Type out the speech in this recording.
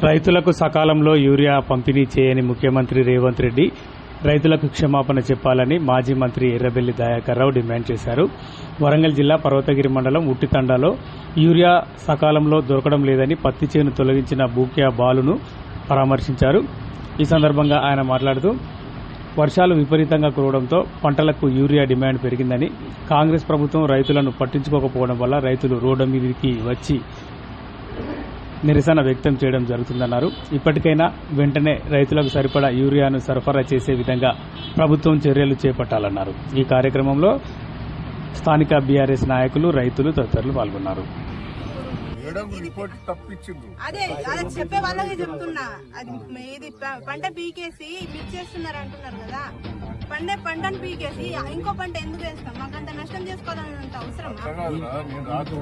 రైతులకు సకాలంలో యూరియా పంపిణీ చేయని ముఖ్యమంత్రి రేవంత్ రెడ్డి రైతులకు క్షమాపణ చెప్పాలని మాజీ మంత్రి ఎర్రబెల్లి దయాకర్ రావు డిమాండ్ చేశారు. వరంగల్ జిల్లా పర్వతగిరి మండలం ఉట్టితండాలో యూరియా సకాలంలో దొరకడం లేదని పత్తి చేను తొలగించిన బూక్యా బాలును పరామర్శించారు. ఈ సందర్భంగా ఆయన మాట్లాడుతూ వర్షాలు విపరీతంగా కురవడంతో పంటలకు యూరియా డిమాండ్ పెరిగిందని కాంగ్రెస్ ప్రభుత్వం రైతులను పట్టించుకోకపోవడం వల్ల రైతులు రోడ్డు మీదకి వచ్చి నిరసన వ్యక్తం చేయడం జరుగుతుందన్నారు. ఇప్పటికైనా వెంటనే రైతులకు సరిపడా యూరియాను సరఫరా చేసే విధంగా ప్రభుత్వం చర్యలు చేపట్టాలన్నారు. ఈ కార్యక్రమంలో స్థానిక బీఆర్ఎస్ నాయకులు రైతులు తదితరులు పాల్గొన్నారు. మేడం రిపోర్ట్ తప్పించింది అదే అదే చెప్పే వాళ్ళకి చెప్తున్నా. అది ఇది పంట పీకేసి మిక్స్ చేస్తున్నారు అంటున్నారు కదా. పండే పంటను పీకేసి ఇంకో పంట ఎందుకు వేస్తాం? మాకు అంత నష్టం చేసుకోవాలని అంత రాత్రి